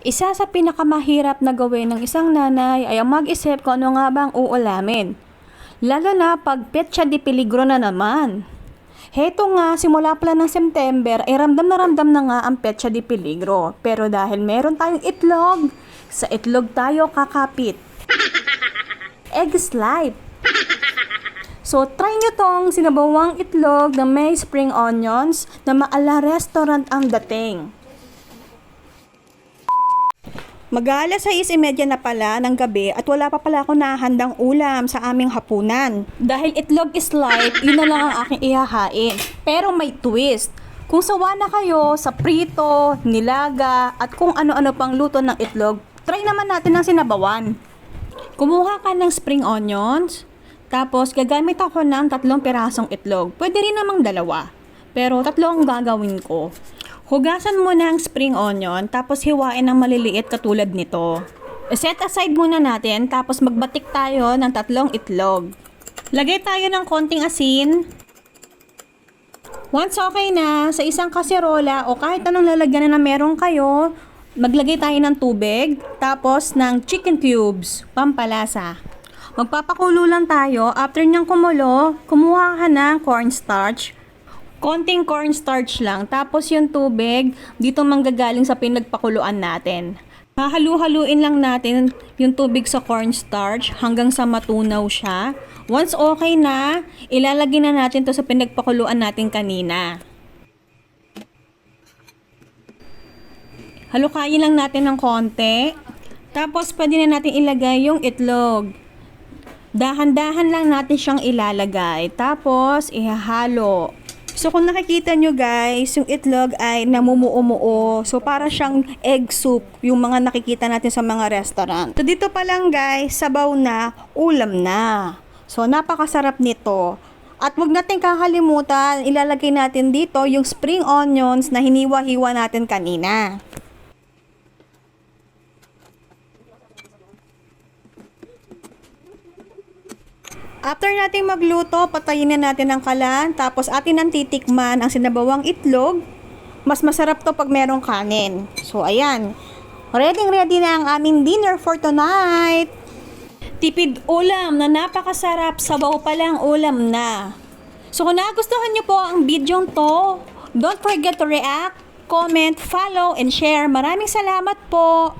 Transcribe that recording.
Isa sa pinakamahirap na gawin ng isang nanay ay ang mag-isip kung ano nga bang uulamin. Lalo na pag petsa di peligro na naman. Heto nga, simula pala ng September ay ramdam na ramdam na nga ang petsa di peligro. Pero dahil meron tayong itlog, sa itlog tayo kakapit. Eggs life. So, try nyo tong sinabawang itlog na may spring onions na maala restaurant ang dating. Mag-aalas 6.30 na pala ng gabi at wala pa pala ako nahandang ulam sa aming hapunan. Dahil itlog is life, yun na lang ang aking ihahain. Pero may twist. Kung sawa na kayo sa prito, nilaga, at kung ano-ano pang luto ng itlog, try naman natin ng sinabawan. Kumuha ka ng spring onions, tapos gagamit ako ng tatlong pirasong itlog. Pwede rin namang dalawa. Pero tatlo ang gagawin ko. Hugasan mo ng spring onion, tapos hiwain ng maliliit katulad nito. Set aside muna natin, tapos magbatik tayo ng tatlong itlog. Lagay tayo ng konting asin. Once okay na, sa isang kaserola o kahit anong lalagyan na meron kayo, maglagay tayo ng tubig, tapos ng chicken cubes, pampalasa. Magpapakulo lang tayo. After niyang kumulo, kumuha ka ng cornstarch. Konting cornstarch lang. Tapos yung tubig, dito manggagaling sa pinagpakuluan natin. Hahalu-haluin lang natin yung tubig sa cornstarch hanggang sa matunaw siya. Once okay na, ilalagay na natin to sa pinagpakuluan natin kanina. Halukayin lang natin ng konti. Tapos pwede na natin ilagay yung itlog. Dahan-dahan lang natin siyang ilalagay. Tapos, ihahalo. So, kung nakikita nyo guys, yung itlog ay namumuo-muo. So, para siyang egg soup, yung mga nakikita natin sa mga restaurant. So, dito pa lang guys, sabaw na, ulam na. So, napakasarap nito. At wag natin kakalimutan, ilalagay natin dito yung spring onions na hiniwa-hiwa natin kanina. After nating magluto, patayin na natin ang kalan, tapos atin ang titikman ang sinabawang itlog. Mas masarap to pag merong kanin. So, ayan. Ready ready na ang aming dinner for tonight. Tipid ulam na napakasarap, sabaw pa lang ulam na. So, kung nagustuhan niyo po ang video to, don't forget to react, comment, follow, and share. Maraming salamat po!